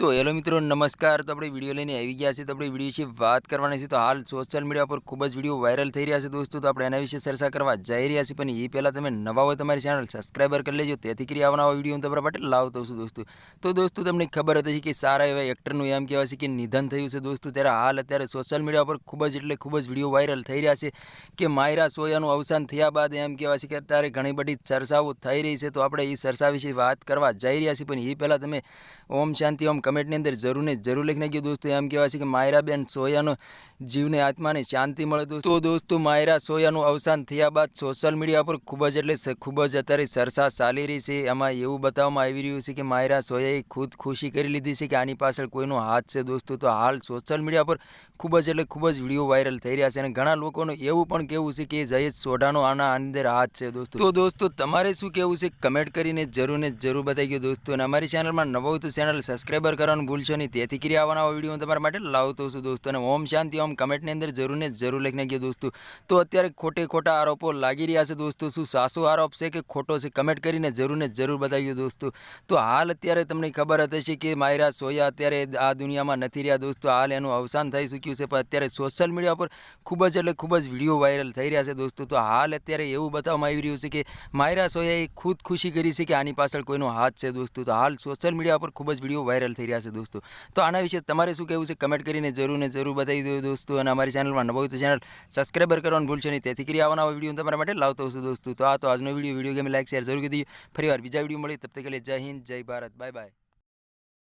તો હેલો મિત્રો, નમસ્કાર. તો આપણે વીડિયો લઈને આવી ગયા છે તો આપણે વીડિયો વિશે વાત કરવાની છે. તો હાલ સોશિયલ મીડિયા પર ખૂબ જ વીડિયો વાયરલ થઈ રહ્યા છે દોસ્તો. તો આપણે એના વિશે ચર્ચા કરવા જઈ રહ્યા છીએ. પણ એ પહેલાં તમે નવા હોય તમારી ચેનલ સબસ્ક્રાઈબર કરી લેજો. તેથી કરી આવવાના વીડિયો હું તમારા માટે લાવતો છું દોસ્તો. તો દોસ્તો, તમને ખબર હતી કે સારા એવા એક્ટરનું એમ કહેવાય છે કે નિધન થયું છે દોસ્તો. ત્યારે હાલ અત્યારે સોશિયલ મીડિયા પર ખૂબ જ એટલે ખૂબ જ વીડિયો વાયરલ થઈ રહ્યા છે કે માયરા સોયાનું અવસાન થયા બાદ એમ કહેવાય છે કે અત્યારે ઘણી બધી ચર્ચાઓ થઈ રહી છે. તો આપણે એ ચર્ચા વિશે વાત કરવા જઈ રહ્યા છીએ. પણ એ પહેલાં તમે ઓમ શાંતિ, ઓમ કમેન્ટની અંદર જરૂર ને જરૂર લખી નાખ્યું દોસ્તો. એમ કહેવાય છે કે માયરાબેન સોયાનો જીવને આત્માને શાંતિ મળે દોસ્તો. દોસ્તો, માયરા સોયાનું અવસાન થયા બાદ સોશિયલ મીડિયા પર ખૂબ જ એટલે ખૂબ જ અત્યારે સરસા ચાલી રહી છે. એમાં એવું બતાવવામાં આવી રહ્યું છે કે માયરા સોયાએ ખુદ ખુશી કરી લીધી છે કે આની પાછળ કોઈનો હાથ છે દોસ્તો. તો હાલ સોશિયલ મીડિયા પર ખૂબ જ એટલે ખૂબ જ વીડિયો વાયરલ થઈ રહ્યા છે અને ઘણા લોકોનું એવું પણ કહેવું છે કે જયેશ સોઢાનો આના અંદર હાથ છે દોસ્તો. તો દોસ્તો, તમારે શું કહેવું છે? કમેન્ટ કરીને જરૂર ને જરૂર બતાવી દોસ્તો. અને અમારી ચેનલમાં નવો તો ચેનલ સબસ્ક્રાઈબર કરવાનું ભૂલશો નહીં. તેથી કરી આવવાના વીડિયો હું તમારા માટે લાવતો છું દોસ્તો. અને ઓમ શાંતિ, ઓમ કમેન્ટની અંદર જરૂર ને જરૂર લખી નાખજો દોસ્તો. તો અત્યારે ખોટે ખોટા આરોપો લાગી રહ્યા છે દોસ્તો. શું સાસો આરોપ છે કે ખોટો છે? કમેન્ટ કરીને જરૂર ને જરૂર બતાવ્યો દોસ્તો. તો હાલ અત્યારે તમને ખબર હતી કે માયરા સોયા અત્યારે આ દુનિયામાં નથી રહ્યા દોસ્તો. હાલ એનું અવસાન થઈ ચૂક્યું છે. પણ અત્યારે સોશિયલ મીડિયા પર ખૂબ જ એટલે ખૂબ જ વીડિયો વાયરલ થઈ રહ્યા છે દોસ્તો. તો હાલ અત્યારે એવું બતાવવામાં આવી રહ્યું છે કે માયરા સોયાએ ખુદ ખુશી કરી છે કે આની પાછળ કોઈનો હાથ છે દોસ્તો. તો હાલ સોશિયલ મીડિયા પર ખૂબ જ વીડિયો વાયરલ થઈ રહ્યા છે દોસ્તો. તો આના વિશે તમારે શું કહેવું છે? કમેન્ટ કરીને જરૂર ને જરૂર બતાવી દો દોસ્તો અને અમારી ચેનલમાં નવો તો ચેનલ સબસ્ક્રાઈબર કરવાનું ભૂલશો નહીં. તેથી કરી આવવાના વીડિયો તમારા માટે લાવતો છું દોસ્તો. તો આ તો આજનો video. Video game like share જરૂર કરી દીજો. ફરી વાર બીજા વીડિયો મળી તબ તક જય હિન્દ, જય ભારત. Bye bye